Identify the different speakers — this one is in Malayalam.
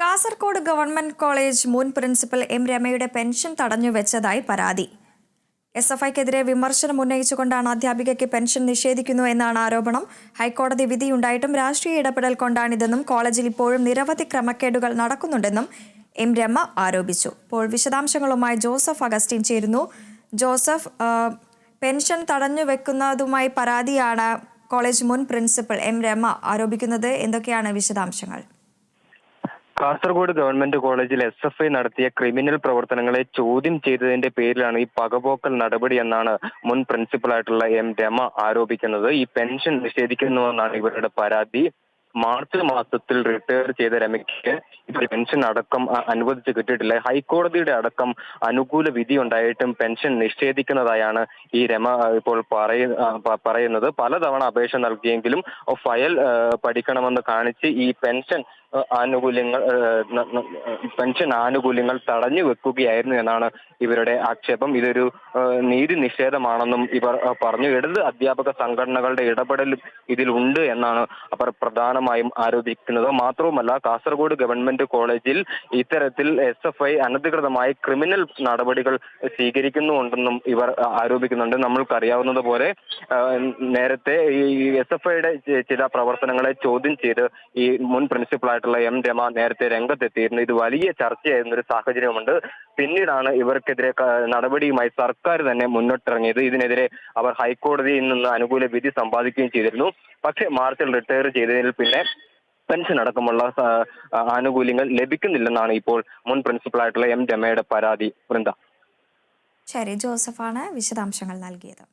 Speaker 1: കാസർഗോഡ് ഗവൺമെന്റ് കോളേജ് മുൻ പ്രിൻസിപ്പൽ എം രമയുടെ പെൻഷൻ തടഞ്ഞു വെച്ചതായി പരാതി. എസ് എഫ് ഐക്കെതിരെ വിമർശനം ഉന്നയിച്ചുകൊണ്ടാണ് അധ്യാപികയ്ക്ക് പെൻഷൻ നിഷേധിക്കുന്നു എന്നാണ് ആരോപണം. ഹൈക്കോടതി വിധിയുണ്ടായിട്ടും രാഷ്ട്രീയ ഇടപെടൽ കൊണ്ടാണിതെന്നും കോളേജിൽ ഇപ്പോഴും നിരവധി ക്രമക്കേടുകൾ നടക്കുന്നുണ്ടെന്നും എം രമ ആരോപിച്ചു. ഇപ്പോൾ വിശദാംശങ്ങളുമായി ജോസഫ് അഗസ്റ്റിൻ ചേരുന്നു. ജോസഫ് പെൻഷൻ തടഞ്ഞു വെക്കുന്നതുമായി പരാതിയാണ് കോളേജ് മുൻ പ്രിൻസിപ്പൽ എം രമ ആരോപിക്കുന്നത്. എന്തൊക്കെയാണ് വിശദാംശങ്ങൾ?
Speaker 2: കാസർഗോഡ് ഗവൺമെന്റ് കോളേജിൽ എസ് എഫ് ഐ നടത്തിയ ക്രിമിനൽ പ്രവർത്തനങ്ങളെ ചോദ്യം ചെയ്തതിന്റെ പേരിലാണ് ഈ പകപോക്കൽ നടപടി എന്നാണ് മുൻ പ്രിൻസിപ്പലായിട്ടുള്ള എം രമ ആരോപിക്കുന്നത്. ഈ പെൻഷൻ നിഷേധിക്കുന്നുവെന്നാണ് ഇവരുടെ പരാതി. മാർച്ച് മാസത്തിൽ റിട്ടയർ ചെയ്ത രമയ്ക്ക് ഇവർ പെൻഷൻ അടക്കം അനുവദിച്ച് കിട്ടിയിട്ടില്ല. ഹൈക്കോടതിയുടെ അടക്കം അനുകൂല വിധി ഉണ്ടായിട്ടും പെൻഷൻ നിഷേധിക്കുന്നതായാണ് ഈ രമ ഇപ്പോൾ പറയുന്നത്. പലതവണ അപേക്ഷ നൽകിയെങ്കിലും ഫയൽ പഠിക്കണമെന്ന് കാണിച്ച് ഈ പെൻഷൻ ആനുകൂല്യങ്ങൾ പെൻഷൻ ആനുകൂല്യങ്ങൾ തടഞ്ഞു വെക്കുകയായിരുന്നു എന്നാണ് ഇവരുടെ ആക്ഷേപം. ഇതൊരു നീതി നിഷേധമാണെന്നും ഇവർ പറഞ്ഞു. ഇടത് അധ്യാപക സംഘടനകളുടെ ഇടപെടൽ ഇതിലുണ്ട് എന്നാണ് അവർ പ്രധാനമായും ആരോപിക്കുന്നത്. മാത്രവുമല്ല കാസർഗോഡ് ഗവൺമെന്റ് കോളേജിൽ ഇത്തരത്തിൽ എസ് എഫ് ഐ അനധികൃതമായി ക്രിമിനൽ നടപടികൾ സ്വീകരിക്കുന്നുണ്ടെന്നും ഇവർ ആരോപിക്കുന്നുണ്ട്. നമ്മൾക്കറിയാവുന്നത് പോലെ നേരത്തെ ഈ എസ് എഫ് ഐയുടെ ചില പ്രവർത്തനങ്ങളെ ചോദ്യം ചെയ്ത് ഈ മുൻ പ്രിൻസിപ്പളായിട്ടുള്ള എം രമ നേരത്തെ രംഗത്തെത്തിയിരുന്നു. ഇത് വലിയ ചർച്ചയായിരുന്ന ഒരു സാഹചര്യമുണ്ട് പിന്നീടാണ് ഇവർക്കെതിരെ നടപടിയുമായി സർക്കാർ തന്നെ മുന്നോട്ടിറങ്ങിയത്. ഇതിനെതിരെ അവർ ഹൈക്കോടതിയിൽ നിന്ന് അനുകൂല വിധി സമ്പാദിക്കുകയും ചെയ്തിരുന്നു. പക്ഷേ മാർച്ചിൽ റിട്ടയർ ചെയ്തതിൽ പിന്നെ പെൻഷൻ അടക്കമുള്ള ആനുകൂല്യങ്ങൾ ലഭിക്കുന്നില്ലെന്നാണ് ഇപ്പോൾ മുൻ പ്രിൻസിപ്പൽ പ്രിൻസിപ്പളായിട്ടുള്ള എം രമയുടെ പരാതി. വൃന്ദ.
Speaker 1: ശരി ജോസഫാണ് വിശദാംശങ്ങൾ നൽകിയത്.